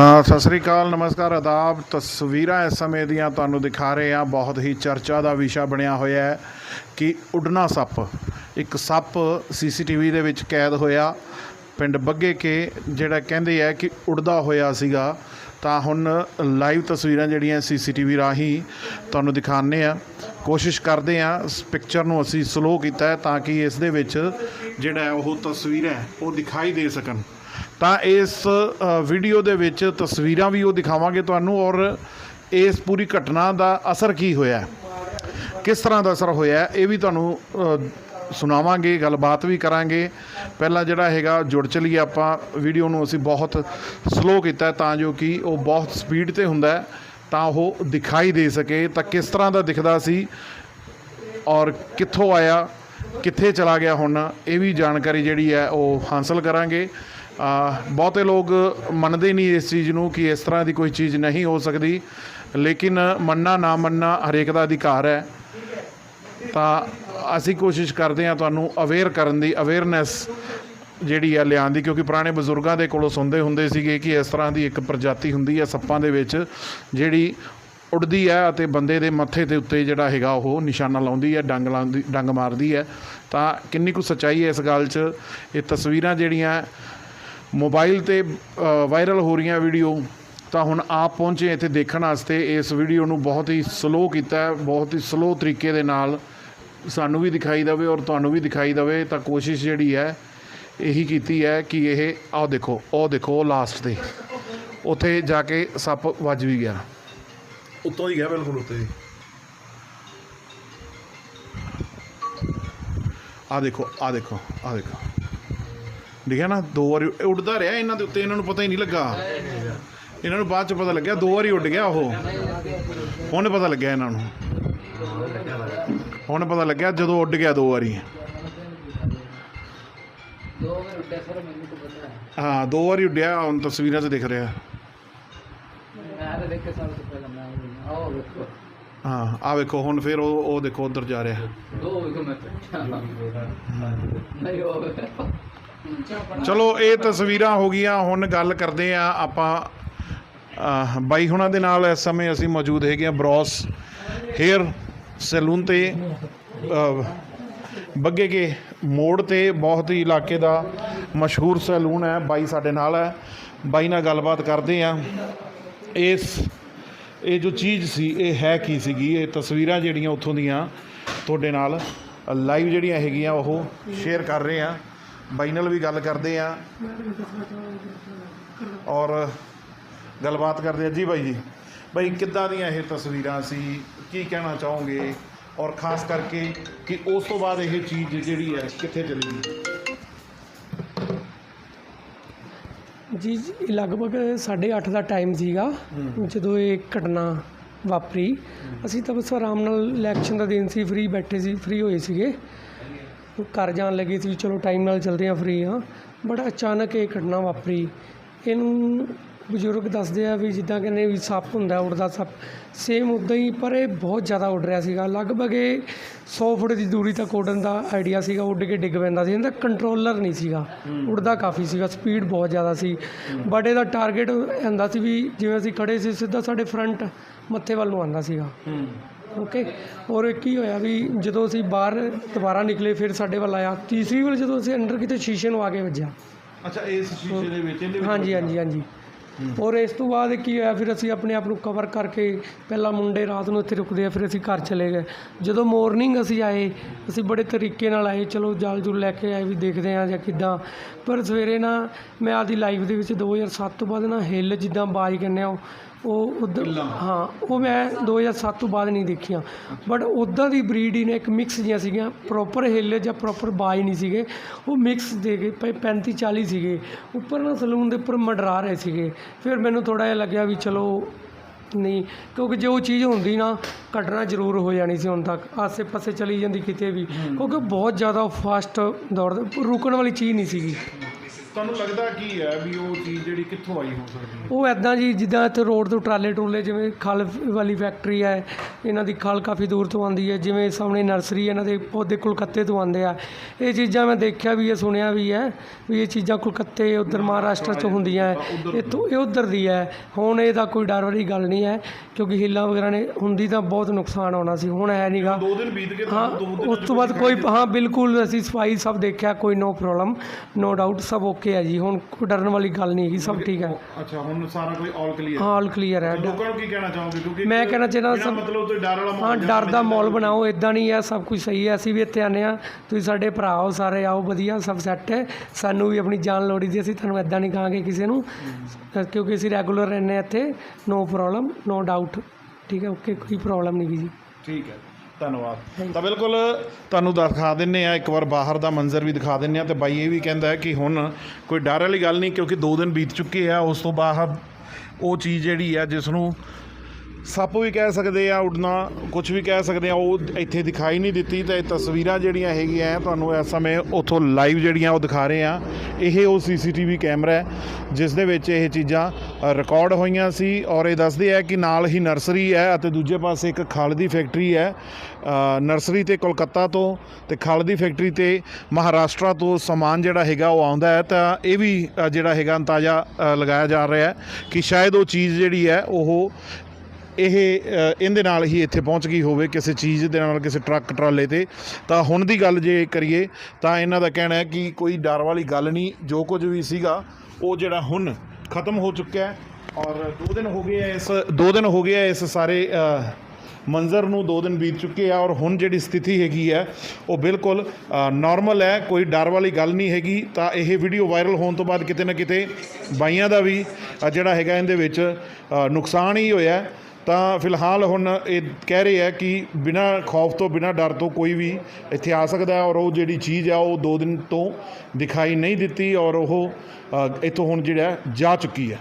ਤਾਂ ਸਤਿ ਸ੍ਰੀ ਅਕਾਲ, ਨਮਸਕਾਰ ਆਦਾਬ ਤਸਵੀਰਾਂ ਇਸ ਸਮੇਂ ਦੀਆਂ ਤੁਹਾਨੂੰ ਦਿਖਾ ਰਹੇ ਹਾਂ। ਬਹੁਤ ਹੀ ਚਰਚਾ ਦਾ ਵਿਸ਼ਾ ਬਣਿਆ ਹੋਇਆ ਹੈ ਕਿ ਉਡਣਾ ਸੱਪ, ਇੱਕ ਸੱਪ ਸੀਸੀਟੀਵੀ ਦੇ ਵਿੱਚ ਕੈਦ ਹੋਇਆ। ਪਿੰਡ ਬੱਗੇ ਕੇ ਜਿਹੜਾ ਕਹਿੰਦੇ ਆ ਕਿ ਉੜਦਾ ਹੋਇਆ ਸੀਗਾ, ਤਾਂ ਹੁਣ ਲਾਈਵ ਤਸਵੀਰਾਂ ਜਿਹੜੀਆਂ ਸੀਸੀਟੀਵੀ ਰਾਹੀਂ ਤੁਹਾਨੂੰ ਦਿਖਾਉਂਦੇ ਆ ਕੋਸ਼ਿਸ਼ ਕਰਦੇ ਆ ਇਸ ਪਿਕਚਰ ਨੂੰ ਅਸੀਂ ਸਲੋ ਕੀਤਾ ਤਾਂ ਕਿ ਇਸ ਦੇ ਵਿੱਚ ਜਿਹੜਾ ਉਹ ਤਸਵੀਰ ਹੈ ਉਹ ਦਿਖਾਈ ਦੇ ਸਕਣ। ਤਾਂ ਇਸ ਵੀਡੀਓ ਦੇ ਵਿੱਚ ਤਸਵੀਰਾਂ ਵੀ ਉਹ ਦਿਖਾਵਾਂਗੇ ਤੁਹਾਨੂੰ ਔਰ ਇਸ ਪੂਰੀ ਘਟਨਾ ਦਾ ਅਸਰ ਕੀ ਹੋਇਆ ਕਿਸ ਤਰ੍ਹਾਂ ਦਾ ਅਸਰ ਹੋਇਆ ਇਹ ਵੀ ਤੁਹਾਨੂੰ ਸੁਣਾਵਾਂਗੇ, ਗੱਲਬਾਤ ਵੀ ਕਰਾਂਗੇ। ਪਹਿਲਾਂ ਜਿਹੜਾ ਹੈਗਾ, ਜੁੜ ਚਲੀਏ ਆਪਾਂ। ਵੀਡੀਓ ਨੂੰ ਅਸੀਂ ਬਹੁਤ ਸਲੋ ਕੀਤਾ ਤਾਂ ਜੋ ਕਿ ਉਹ ਬਹੁਤ ਸਪੀਡ ਤੇ ਹੁੰਦਾ ਤਾਂ ਉਹ ਦਿਖਾਈ ਦੇ ਸਕੇ। ਤਾਂ ਕਿਸ ਤਰ੍ਹਾਂ ਦਾ ਦਿਖਦਾ ਸੀ ਔਰ ਕਿੱਥੋਂ ਆਇਆ, ਕਿੱਥੇ ਚਲਾ ਗਿਆ ਹੁਣ, ਇਹ ਵੀ ਜਾਣਕਾਰੀ ਜਿਹੜੀ ਹੈ ਉਹ ਹਾਸਲ ਕਰਾਂਗੇ। ਬਹੁਤੇ ਲੋਕ ਮੰਨਦੇ ਨਹੀਂ ਇਸ ਚੀਜ਼ ਨੂੰ ਕਿ ਇਸ ਤਰ੍ਹਾਂ ਦੀ ਕੋਈ ਚੀਜ਼ ਨਹੀਂ ਹੋ ਸਕਦੀ। ਲੇਕਿਨ ਮੰਨਣਾ ਨਾ ਮੰਨਣਾ ਹਰੇਕ ਦਾ ਅਧਿਕਾਰ ਹੈ। ਤਾਂ ਅਸੀਂ ਕੋਸ਼ਿਸ਼ ਕਰਦੇ ਹਾਂ ਤੁਹਾਨੂੰ ਅਵੇਅਰ ਕਰਨ ਦੀ ਅਵੇਅਰਨੈਸ ਜਿਹੜੀ ਆ ਲਿਆਉਣ ਦੀ, ਕਿਉਂਕਿ ਪੁਰਾਣੇ ਬਜ਼ੁਰਗਾਂ ਦੇ ਕੋਲੋਂ ਸੁਣਦੇ ਹੁੰਦੇ ਸੀਗੇ ਕਿ ਇਸ ਤਰ੍ਹਾਂ ਦੀ ਇੱਕ ਪ੍ਰਜਾਤੀ ਹੁੰਦੀ ਹੈ ਸੱਪਾਂ ਦੇ ਵਿੱਚ, ਜਿਹੜੀ ਉੱਡਦੀ ਹੈ ਅਤੇ ਬੰਦੇ ਦੇ ਮੱਥੇ ਦੇ ਉੱਤੇ ਜਿਹੜਾ ਹੈਗਾ ਉਹ ਨਿਸ਼ਾਨਾ ਲਾਉਂਦੀ ਹੈ, ਡੰਗ ਲਾਉਂਦੀ, ਡੰਗ ਮਾਰਦੀ ਹੈ। ਤਾਂ ਕਿੰਨੀ ਕੁ ਸੱਚਾਈ ਹੈ ਇਸ ਗੱਲ 'ਚ। ਇਹ ਤਸਵੀਰਾਂ ਜਿਹੜੀਆਂ ਮੋਬਾਈਲ ਤੇ ਵਾਇਰਲ ਹੋ ਰਹੀਆਂ ਵੀਡੀਓ ਤਾਂ ਹੁਣ ਆਪ ਪਹੁੰਚੇ ਇੱਥੇ ਦੇਖਣ ਵਾਸਤੇ। ਇਸ ਵੀਡੀਓ ਨੂੰ ਬਹੁਤ ਹੀ ਸਲੋ ਕੀਤਾ ਹੈ ਬਹੁਤ ਹੀ ਸਲੋ ਤਰੀਕੇ ਦੇ ਨਾਲ ਸਾਨੂੰ ਵੀ ਦਿਖਾਈ ਦੇਵੇ ਔਰ ਤੁਹਾਨੂੰ ਵੀ ਦਿਖਾਈ ਦੇਵੇ। ਤਾਂ ਕੋਸ਼ਿਸ਼ ਜਿਹੜੀ ਹੈ ਇਹੀ ਕੀਤੀ ਹੈ ਕਿ ਇਹ ਆਹ ਦੇਖੋ ਉਹ ਦੇਖੋ ਲਾਸਟ ਤੇ। ਉੱਥੇ ਜਾ ਕੇ ਸੱਪ ਵੱਜ ਵੀ ਗਿਆ। ਉੱਤੋਂ ਹੀ ਗਿਆ ਬਿਲਕੁਲ ਉੱਤੇ ਜੀ ਆਹ ਦੇਖੋ ਆਹ ਦੇਖੋ ਆਹ ਦੇਖੋ। ਦੇਖਿਆ ਨਾ ਦੋ ਵਾਰੀ ਉੱਡਦਾ ਰਿਹਾ ਇਹਨਾਂ ਦੇ ਉੱਤੇ ਇਹਨਾਂ ਨੂੰ ਪਤਾ ਹੀ ਨਹੀਂ ਲੱਗਾ। ਇਹਨਾਂ ਨੂੰ ਬਾਅਦ ਚ ਪਤਾ ਲੱਗਿਆ ਦੋ ਵਾਰੀ ਉੱਡ ਗਿਆ ਉਹ। ਹੁਣ ਪਤਾ ਲੱਗਿਆ ਇਹਨਾਂ ਨੂੰ। ਹੁਣ ਪਤਾ ਲੱਗਿਆ ਜਦੋਂ ਉੱਡ ਗਿਆ ਦੋ ਵਾਰੀ। ਦੋ ਵਾਰ ਉੱਡਿਆ ਸਰ ਮੈਨੂੰ ਤਾਂ ਪਤਾ ਹੈ ਦੋ ਵਾਰੀ ਉੱਡਿਆ ਹੁਣ ਤਸਵੀਰਾਂ 'ਚ ਦਿਖ ਰਿਹਾ। ਹਾਂ ਆ ਵੇਖੋ ਹੁਣ ਫਿਰ ਉਹ ਉਹ ਦੇਖੋ ਉਧਰ ਜਾ ਰਿਹਾ। ਦੋ ਵੇਖੋ ਮੈਂ ਨਹੀਂ ਉਹ ਚਲੋ, ਇਹ ਤਸਵੀਰਾਂ ਹੋ ਗਈਆਂ, ਹੁਣ ਗੱਲ ਕਰਦੇ ਆ ਆਪਾਂ ਬਾਈ ਹੁਣਾਂ ਦੇ ਨਾਲ ਇਸ ਸਮੇਂ ਅਸੀਂ ਮੌਜੂਦ ਹੈਗੇ ਆ ਬਰੋਸ ਹੇਅਰ ਸੈਲੂਨ ਤੇ ਬੱਗੇ ਕੇ ਮੋੜ ਤੇ, ਬਹੁਤ ਹੀ ਇਲਾਕੇ ਦਾ ਮਸ਼ਹੂਰ ਸੈਲੂਨ ਹੈ, ਬਾਈ ਸਾਡੇ ਨਾਲ ਹੈ। ਬਾਈ ਨਾਲ ਗੱਲਬਾਤ ਕਰਦੇ ਆ ਇਸ, ਇਹ ਜੋ ਚੀਜ਼ ਸੀ, ਇਹ ਹੈ ਕੀ ਸੀਗੀ? ਇਹ ਤਸਵੀਰਾਂ ਜਿਹੜੀਆਂ ਉੱਥੋਂ ਦੀਆਂ ਤੁਹਾਡੇ ਨਾਲ ਲਾਈਵ ਜਿਹੜੀਆਂ ਹੈਗੀਆਂ, ਉਹ ਸ਼ੇਅਰ ਕਰ ਰਹੇ ਆ ਬਾਈ ਨਾਲ ਵੀ ਗੱਲ ਕਰਦੇ ਆ। ਔਰ ਗੱਲਬਾਤ ਕਰਦੇ ਆ। ਜੀ ਬਾਈ ਜੀ ਬਾਈ ਕਿੱਦਾਂ ਦੀਆਂ ਇਹ ਤਸਵੀਰਾਂ ਸੀ? ਕੀ ਕਹਿਣਾ ਚਾਹੋਗੇ? ਔਰ ਖਾਸ ਕਰਕੇ ਕਿ ਉਸ ਤੋਂ ਬਾਅਦ ਇਹ ਚੀਜ਼ ਜਿਹੜੀ ਹੈ ਕਿੱਥੇ ਚਲੀ ਗਈ? ਜੀ ਜੀ, ਲਗਭਗ 8:30 ਦਾ ਟਾਈਮ ਸੀਗਾ ਜਦੋਂ ਇਹ ਘਟਨਾ ਵਾਪਰੀ। ਅਸੀਂ ਤਾਂ ਬਸ ਆਰਾਮ ਨਾਲ ਇਲੈਕਸ਼ਨ ਦਾ ਦਿਨ ਸੀ ਫ੍ਰੀ ਬੈਠੇ ਸੀ ਫ੍ਰੀ ਹੋਏ ਸੀਗੇ। ਘਰ ਜਾਣ ਲੱਗੇ ਸੀ ਚਲੋ ਟਾਈਮ ਨਾਲ ਚੱਲਦੇ ਆ ਫ੍ਰੀ ਆ ਬੜਾ ਅਚਾਨਕ ਇਹ ਘਟਨਾ ਵਾਪਰੀ। ਇਹਨੂੰ ਬਜ਼ੁਰਗ ਦੱਸਦੇ ਆ ਵੀ ਜਿੱਦਾਂ ਕਹਿੰਦੇ ਵੀ ਸੱਪ ਹੁੰਦਾ ਉੱਡਦਾ ਸੱਪ। ਸੇਮ ਉਦਾਂ ਹੀ ਪਰ ਇਹ ਬਹੁਤ ਜ਼ਿਆਦਾ ਉੱਡ ਰਿਹਾ ਸੀਗਾ। ਲਗਭਗ ਇਹ 100 ਫੁੱਟ ਦੀ ਦੂਰੀ ਤੱਕ ਉੱਡਣ ਦਾ ਆਈਡੀਆ ਸੀਗਾ। ਉੱਡ ਕੇ ਡਿੱਗ ਪੈਂਦਾ ਸੀ। ਇਹਦਾ ਕੰਟਰੋਲਰ ਨਹੀਂ ਸੀਗਾ। ਉੱਡਦਾ ਕਾਫੀ ਸੀਗਾ। ਸਪੀਡ ਬਹੁਤ ਜ਼ਿਆਦਾ ਸੀ। ਬਟ ਇਹਦਾ ਟਾਰਗੇਟ ਹੁੰਦਾ ਸੀ ਵੀ ਜਿਵੇਂ ਅਸੀਂ ਖੜੇ ਸੀ ਸਿੱਧਾ ਸਾਡੇ ਫਰੰਟ ਮੱਥੇ ਵੱਲ ਨੂੰ ਆਉਂਦਾ ਸੀਗਾ। ਓਕੇ। ਔਰ ਕੀ ਹੋਇਆ ਵੀ ਜਦੋਂ ਅਸੀਂ ਬਾਹਰ ਦੁਬਾਰਾ ਨਿਕਲੇ ਫਿਰ ਸਾਡੇ ਵੱਲ ਆਇਆ। ਤੀਸਰੀ ਵਾਰ ਜਦੋਂ ਅਸੀਂ ਅੰਦਰ ਕਿਤੇ ਸ਼ੀਸ਼ੇ ਨੂੰ ਆ ਕੇ ਵੱਜਿਆ। ਅੱਛਾ ਇਸ ਸ਼ੀਸ਼ੇ ਦੇ ਵਿੱਚ ਇਹਦੇ ਵਿੱਚ ਹਾਂਜੀ ਹਾਂਜੀ ਹਾਂਜੀ। ਔਰ ਇਸ ਤੋਂ ਬਾਅਦ ਕੀ ਹੋਇਆ ਫਿਰ ਅਸੀਂ ਆਪਣੇ ਆਪ ਨੂੰ ਕਵਰ ਕਰਕੇ ਪਹਿਲਾਂ ਮੁੰਡੇ ਰਾਤ ਨੂੰ ਇੱਥੇ ਰੁਕਦੇ ਆ ਫਿਰ ਅਸੀਂ ਘਰ ਚਲੇ ਗਏ। ਜਦੋਂ ਮਾਰਨਿੰਗ ਅਸੀਂ ਆਏ ਅਸੀਂ ਬੜੇ ਤਰੀਕੇ ਨਾਲ ਆਏ ਚਲੋ ਜਲ ਜੁਲ ਲੈ ਕੇ ਆਏ ਵੀ ਦੇਖਦੇ ਆ ਜਾਂ ਕਿੱਦਾਂ। ਪਰ ਸਵੇਰੇ ਨਾ ਮੈਂ ਆਦੀ ਲਾਈਫ ਦੇ ਵਿੱਚ 2007 ਤੋਂ ਬਾਅਦ ਨਾ ਹਿੱਲ ਜਿੱਦਾਂ ਬਾਜ ਕਹਿੰਦੇ ਆ ਉਹ- ਉਧਰ ਹਾਂ ਉਹ ਮੈਂ 2007 ਤੋਂ ਬਾਅਦ ਨਹੀਂ ਦੇਖੀਆਂ। ਬਟ ਉੱਦਾਂ ਦੀ ਬਰੀਡ ਹੀ ਨੇ ਇੱਕ ਮਿਕਸ ਜੀਆਂ ਸੀਗੀਆਂ। ਪ੍ਰੋਪਰ ਹਿੱਲ ਜਾਂ ਪ੍ਰੋਪਰ ਬਾਜ ਨਹੀਂ ਸੀਗੇ। ਉਹ ਮਿਕਸ ਦੇ ਕੇ 35 40 ਸੀਗੇ। ਉੱਪਰ ਨਾ ਸਲੂਨ ਦੇ ਉੱਪਰ ਮੰਡਰਾ ਰਹੇ ਸੀਗੇ। ਫਿਰ ਮੈਨੂੰ ਥੋੜਾ ਜਿਹਾ ਲੱਗਿਆ ਵੀ ਚਲੋ ਨਹੀਂ ਕਿਉਂਕਿ ਜੇ ਉਹ ਚੀਜ਼ ਹੁੰਦੀ ਨਾ ਘਟਨਾ ਜ਼ਰੂਰ ਹੋ ਜਾਣੀ ਸੀ ਹੁਣ ਤੱਕ। ਆਸੇ ਪਾਸੇ ਚਲੀ ਜਾਂਦੀ ਕਿਤੇ ਵੀ। ਕਿਉਂਕਿ ਬਹੁਤ ਜ਼ਿਆਦਾ ਫਾਸਟ ਦੌੜਦਾ ਰੁਕਣ ਵਾਲੀ ਚੀਜ਼ ਨਹੀਂ ਸੀਗੀ। ਤੁਹਾਨੂੰ ਲੱਗਦਾ ਕੀ ਹੈ ਵੀ ਉਹ ਚੀਜ਼ ਜਿਹੜੀ ਕਿੱਥੋਂ ਆਈ ਹੋ ਸਕਦੀ ਹੈ? ਉਹ ਐਦਾਂ ਜੀ ਜਿੱਦਾਂ ਇੱਥੇ ਰੋਡ ਤੋਂ ਟਰਾਲੇ ਟਰੂਲੇ ਜਿਵੇਂ ਖਲ ਵਾਲੀ ਫੈਕਟਰੀ ਹੈ ਇਹਨਾਂ ਦੀ ਖਲ ਕਾਫੀ ਦੂਰ ਤੋਂ ਆਉਂਦੀ ਹੈ ਜਿਵੇਂ ਸਾਹਮਣੇ ਨਰਸਰੀ ਇਹਨਾਂ ਦੇ ਪੌਦੇ ਕੋਲਕਾਤੇ ਤੋਂ ਆਉਂਦੇ ਆ। ਇਹ ਚੀਜ਼ਾਂ ਮੈਂ ਦੇਖਿਆ ਵੀ ਹੈ ਸੁਣਿਆ ਵੀ ਹੈ ਵੀ ਇਹ ਚੀਜ਼ਾਂ ਕੋਲਕਾਤੇ ਉਧਰ ਮਹਾਰਾਸ਼ਟਰ 'ਚ ਹੁੰਦੀਆਂ ਹੈ। ਇੱਥੋਂ ਇਹ ਉਧਰ ਦੀ ਹੈ। ਹੁਣ ਇਹਦਾ ਕੋਈ ਡਰ ਵਾਲੀ ਗੱਲ ਨਹੀਂ ਹੈ ਕਿਉਂਕਿ ਹਿੱਲਾਂ ਵਗੈਰਾ ਨੇ ਹੁੰਦੀ ਤਾਂ ਬਹੁਤ ਨੁਕਸਾਨ ਆਉਣਾ ਸੀ ਹੁਣ ਹੈ ਨਹੀਂਗਾ ਦੋ ਦਿਨ ਬੀਤ ਗਏ ਹਾਂ ਤੁਹਾਨੂੰ ਦੋ ਦਿਨ ਉਸ ਤੋਂ ਬਾਅਦ ਕੋਈ ਹਾਂ ਬਿਲਕੁਲ ਅਸੀਂ ਸਫ਼ਾਈ ਸਭ ਦੇਖਿਆ ਕੋਈ ਨੋ ਪ੍ਰੋਬਲਮ ਨੋ ਡਾਊਟ ਸਭ ਓਕੇ ਹੈ ਜੀ ਹੁਣ ਕੋਈ ਡਰਨ ਵਾਲੀ ਗੱਲ ਨਹੀਂ ਹੈਗੀ ਸਭ ਠੀਕ ਹੈ ਅੱਛਾ ਹੁਣ ਸਾਰਾ ਕੋਈ ਆਲ ਕਲੀਅਰ ਆਲ ਕਲੀਅਰ ਹੈ ਲੋਕਾਂ ਨੂੰ ਕੀ ਕਹਿਣਾ ਚਾਹੋਗੇ? ਕਿਉਂਕਿ ਮੈਂ ਕਹਿਣਾ ਚਾਹੁੰਦਾ ਸਭ ਮਤਲਬ ਤੋਂ ਡਰ ਵਾਲਾ ਹਾਂ ਡਰ ਦਾ ਮਾਹੌਲ ਬਣਾਓ ਇਦਾਂ ਨਹੀਂ ਹੈ ਸਭ ਕੁਝ ਸਹੀ ਹੈ ਅਸੀਂ ਵੀ ਇੱਥੇ ਆਨੇ ਆ ਤੁਸੀਂ ਸਾਡੇ ਭਰਾ ਹੋ ਸਾਰੇ ਆਓ ਵਧੀਆ ਸਭ ਸੈੱਟ ਹੈ। ਸਾਨੂੰ ਵੀ ਆਪਣੀ ਜਾਨ ਲੋੜੀ ਦੀ ਅਸੀਂ ਤੁਹਾਨੂੰ ਇਦਾਂ ਨਹੀਂ ਕਹਾਂਗੇ ਕਿਸੇ ਨੂੰ। ਕਿਉਂਕਿ ਅਸੀਂ ਰੈਗੂਲਰ ਰਹਿੰਦੇ ਇੱਥੇ ਨੋ ਪ੍ਰੋਬਲਮ ਨੋ ਡਾਊਟ ਠੀਕ ਹੈ ਓਕੇ ਕੋਈ ਪ੍ਰੋਬਲਮ ਨਹੀਂ ਜੀ। ਠੀਕ ਹੈ। ਧੰਨਵਾਦ। ਤਾਂ ਬਿਲਕੁਲ ਤੁਹਾਨੂੰ ਦਿਖਾ ਦਿੰਨੇ ਆ, ਇੱਕ ਵਾਰ ਬਾਹਰ ਦਾ ਮੰਜ਼ਰ ਵੀ ਦਿਖਾ ਦਿੰਨੇ ਆ ਤੇ ਬਾਈ ਇਹ ਵੀ ਕਹਿੰਦਾ ਹੈ ਕਿ ਹੁਣ ਕੋਈ ਡਰ ਵਾਲੀ ਗੱਲ ਨਹੀਂ ਕਿਉਂਕਿ 2 ਦਿਨ ਬੀਤ ਚੁੱਕੇ ਆ, ਉਸ ਤੋਂ ਬਾਅਦ ਉਹ ਚੀਜ਼ ਜਿਹੜੀ ਆ ਜਿਸ ਨੂੰ ਸੱਪ ਵੀ ਕਹਿ ਸਕਦੇ ਆ, ਉੱਡਣਾ ਕੁਝ ਵੀ ਕਹਿ ਸਕਦੇ ਆ, ਉਹ ਇੱਥੇ ਦਿਖਾਈ ਨਹੀਂ ਦਿੱਤੀ ਤੇ ਇਹ ਤਸਵੀਰਾਂ ਜਿਹੜੀਆਂ ਹੈਗੀਆਂ ਤੁਹਾਨੂੰ ਇਸ ਸਮੇਂ ਉਥੋਂ ਲਾਈਵ ਜਿਹੜੀਆਂ ਉਹ ਦਿਖਾ ਰਹੇ ਆ। ਇਹ ਉਹ ਸੀਸੀਟੀਵੀ ਕੈਮਰਾ ਹੈ, ਜਿਸ ਦੇ ਵਿੱਚ ਇਹ ਚੀਜ਼ਾਂ ਰਿਕਾਰਡ ਹੋਈਆਂ ਸੀ ਔਰ ਇਹ ਦੱਸਦੇ ਆ ਕਿ ਨਾਲ ਹੀ ਨਰਸਰੀ ਹੈ ਅਤੇ ਦੂਜੇ ਪਾਸੇ ਇੱਕ ਖਲ ਦੀ ਫੈਕਟਰੀ ਹੈ। ਨਰਸਰੀ ਤੇ ਕੋਲਕਾਤਾ ਤੋਂ ਤੇ ਖਲ ਦੀ ਫੈਕਟਰੀ ਤੇ ਮਹਾਰਾਸ਼ਟਰ ਤੋਂ ਸਮਾਨ ਜਿਹੜਾ ਹੈਗਾ ਉਹ ਆਉਂਦਾ ਹੈ। ਤਾਂ ਇਹ ਵੀ ਜਿਹੜਾ ਹੈਗਾ ਅੰਦਾਜ਼ਾ ਲਗਾਇਆ ਜਾ ਰਿਹਾ ਹੈ ਕਿ ਸ਼ਾਇਦ ਉਹ ਚੀਜ਼ ਜਿਹੜੀ ਹੈ ਉਹ ਇਹ ਇਹਦੇ ਨਾਲ ਹੀ ਇੱਥੇ ਪਹੁੰਚ ਗਈ ਹੋਵੇ ਕਿਸੇ ਚੀਜ਼ ਦੇ ਨਾਲ, ਕਿਸੇ ਟਰੱਕ ਟਰਾਲੇ ਤੇ। ਤਾਂ ਹੁਣ ਦੀ ਗੱਲ ਜੇ ਕਰੀਏ ਤਾਂ ਇਹਨਾਂ ਦਾ ਕਹਿਣਾ ਹੈ ਕਿ ਕੋਈ ਡਰ ਵਾਲੀ ਗੱਲ ਨਹੀਂ। ਜੋ ਕੁਝ ਵੀ ਸੀਗਾ, ਉਹ ਜਿਹੜਾ ਹੁਣ ਖਤਮ ਹੋ ਚੁੱਕਿਆ ਹੈ ਔਰ 2 ਦਿਨ ਹੋ ਗਏ ਹੈ ਇਸ 2 ਦਿਨ ਹੋ ਗਏ ਹੈ ਇਸ ਸਾਰੇ ਮੰਜ਼ਰ ਨੂੰ 2 ਦਿਨ ਬੀਤ ਚੁੱਕੇ ਆ ਔਰ ਹੁਣ ਜਿਹੜੀ ਸਥਿਤੀ ਹੈਗੀ ਹੈ, ਉਹ ਬਿਲਕੁਲ ਨਾਰਮਲ ਹੈ, ਕੋਈ ਡਰ ਵਾਲੀ ਗੱਲ ਨਹੀਂ ਹੈਗੀ। ਤਾਂ ਇਹ ਵੀਡੀਓ ਵਾਇਰਲ ਹੋਣ ਤੋਂ ਬਾਅਦ ਕਿਤੇ ਨਾ ਕਿਤੇ ਬਾਈਆਂ ਦਾ ਵੀ ਜਿਹੜਾ ਹੈਗਾ ਇਹਦੇ ਵਿੱਚ ਨੁਕਸਾਨ ਹੀ ਹੋਇਆ ਤਾਂ ਫਿਲਹਾਲ ਹੁਣ ਇਹ ਕਹਿ ਰਹੇ ਆ ਕਿ ਬਿਨਾਂ ਖੌਫ ਤੋਂ, ਬਿਨਾਂ ਡਰ ਤੋਂ ਕੋਈ ਵੀ ਇੱਥੇ ਆ ਸਕਦਾ ਹੈ ਔਰ ਉਹ ਜਿਹੜੀ ਚੀਜ਼ ਆ, ਉਹ ਦੋ ਦਿਨ ਤੋਂ ਦਿਖਾਈ ਨਹੀਂ ਦਿੱਤੀ ਔਰ ਉਹ ਇੱਥੋਂ ਹੁਣ ਜਿਹੜਾ ਜਾ ਚੁੱਕੀ ਹੈ।